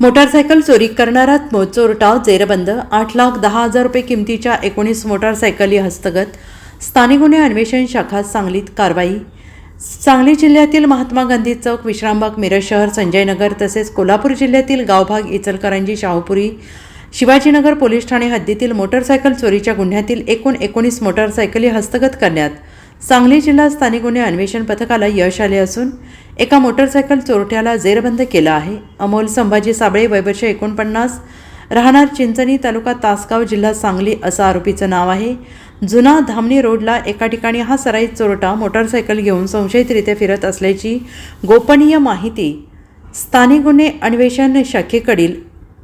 Motorcycle चोरी करणारा चोरटाव जेरबंद आठ लाख दहा हजार रुपये किमतीच्या एकोणीस मोटारसायकली हस्तगत स्थानिक गुन्हे अन्वेषण शाखा सांगलीत कारवाई. सांगली जिल्ह्यातील महात्मा गांधी चौक विश्रामबाग मिरज शहर संजयनगर तसेच कोल्हापूर जिल्ह्यातील गावभाग इचलकरंजी शाहूपुरी शिवाजीनगर पोलीस ठाणे हद्दीतील मोटारसायकल चोरीच्या गुन्ह्यातील एकूण एकोणीस मोटारसायकली हस्तगत करण्यात सांगली जिल्हा स्थानिक गुन्हे अन्वेषण पथकाला यश आले असून एका मोटरसायकल चोरट्याला जेरबंद केलं आहे. अमोल संभाजी साबळे वैवर्षे एकोणपन्नास राहणार चिंचणी तालुका तासगाव जिल्हा सांगली असं आरोपीचं नाव आहे. जुना धामणी रोडला एका ठिकाणी हा सराईत चोरटा मोटारसायकल घेऊन संशयितरित्या फिरत असल्याची गोपनीय माहिती स्थानिक गुन्हे अन्वेषण शाखेकडील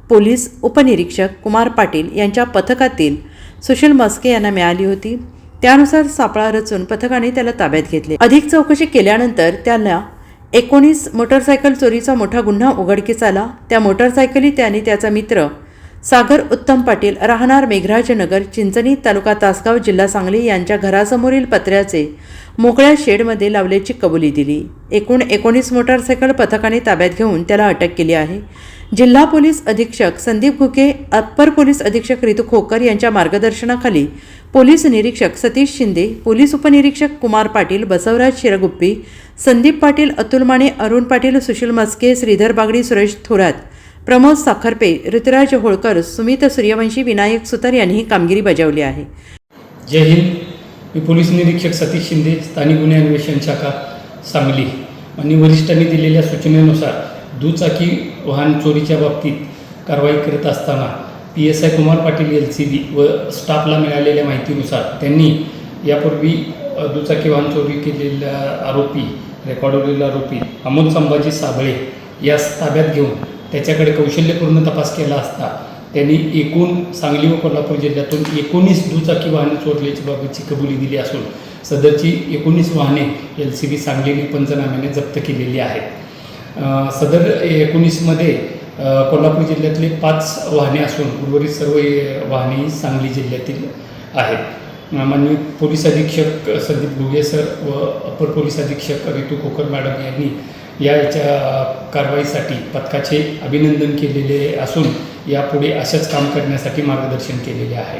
पोलीस उपनिरीक्षक कुमार पाटील यांच्या पथकातील सुशील मस्के यांना मिळाली होती. त्यानुसार सापळा रचून पथकाने त्याला ताब्यात घेतले. अधिक चौकशी केल्यानंतर त्याला एकोणीस मोटरसायकल चोरीचा मोठा गुन्हा उघडकीस आला. त्या मोटरसायकली त्याने त्याचा मित्र सागर उत्तम पाटील राहणार मेघराजनगर चिंचणी तालुका तासगाव जिल्हा सांगली यांच्या घरासमोरील पत्र्याचे मोकळ्या शेडमध्ये लावल्याची कबुली दिली. एकूण एकोणीस मोटारसायकल पथकाने ताब्यात घेऊन त्याला अटक केली आहे. जिल्हा पोलीस अधीक्षक संदीप घुके अप्पर पोलीस अधीक्षक रितू खोकर यांच्या मार्गदर्शनाखाली पोलीस निरीक्षक सतीश शिंदे पोलीस उपनिरीक्षक कुमार पाटील बसवराज शिरगुप्पी संदीप पाटील अतुल माने अरुण पाटील सुशील मस्के श्रीधर बागडी सुरेश थोरात प्रमोद साखरपे ऋतुराज होळकर सुमित सूर्यवंशी विनायक सुतार यांनी ही कामगिरी बजावली आहे. जय हिंद. मी पोलीस निरीक्षक सतीश शिंदे स्थानिक गुन्हे अन्वेषण शाखा सांगली. आणि वरिष्ठांनी दिलेल्या सूचनेनुसार दुचाकी वाहन चोरीच्या बाबतीत कारवाई करत असताना P S I Kumar Patil L C B व स्टाफला मिळालेल्या माहितीनुसार त्यांनी यापूर्वी दुचाकी वाहन चोरी केलेल्या आरोपी रेकॉर्डवरील आरोपी अमोल संभाजी साबळे यास ताब्यात घेऊन त्याच्याकडे कौशल्यपूर्ण तपास केला असता त्यांनी एकूण सांगली व कोल्हापूर जिल्ह्यातून एकोणीस दुचाकी वाहने चोरल्याची बाबतची कबुली दिली असून सदरची एकोणीस वाहने एल सी बी सांगलीने पंचनाम्याने जप्त केलेली आहेत. सदर एकोणीसमध्ये कोल्हापूर जिल्ह्यातले पाच वाहने असून उर्वरित सर्व वाहने ही सांगली जिल्ह्यातील आहेत. माननीय पोलीस अधीक्षक संदीप घुगे सर व अपर पोलीस अधीक्षक रितू खोकर मॅडम यांनी याच्या कारवाईसाठी पथकाचे अभिनंदन केलेले असून यापुढे अशाच काम करण्यासाठी मार्गदर्शन केलेले आहे.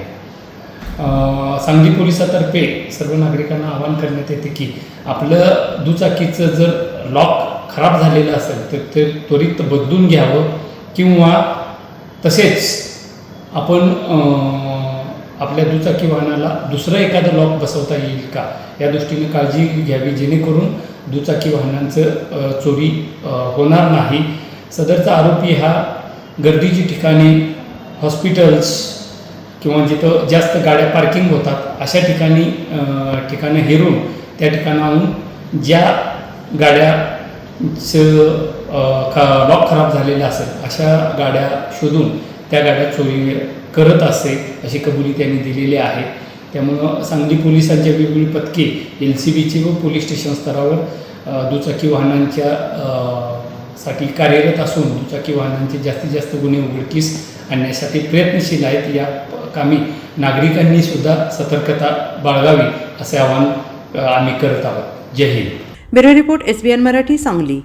सांगली पोलिसातर्फे सर्व नागरिकांना आवाहन करण्यात येते की आपलं दुचाकीचं जर लॉक खराब झालेलं असेल तर ते त्वरित बदलून घ्यावं किंवा तसेच आपण आपल्या दुचाकी वाहनाला दुसरं एखादं लॉक बसवता येईल का? या दृष्टीने काळजी घ्यावी जेणेकरून दुचाकी वाहनांचं चोरी होणार नाही. सदरचा आरोपी हा गर्दीची ठिकाणी हॉस्पिटल्स किंवा जिथं जास्त गाड्या पार्किंग होतात अशा ठिकाणी ठिकाणं हेरून त्या ठिकाणाहून ज्या गाड्याचं खा लॉक खराब झालेलं असेल अशा गाड्या शोधून त्या गाड्या चोरी करत असते अशी कबुली त्यांनी दिलेली आहे. त्यामुळं सांगली पोलिसांच्या वेगवेगळी पथके एल सी बीचे व पोलीस स्टेशन स्तरावर दुचाकी वाहनांच्या साठी कार्यरत असून दुचाकी वाहनांचे जास्तीत जास्त गुन्हे उघडकीस आणण्यासाठी प्रयत्नशील आहेत. या कामी नागरिकांनी सुद्धा सतर्कता बाळगावी असे आवाहन आम्ही करत आहोत. Jai Hind. Bureau report S B N Marathi Sangli.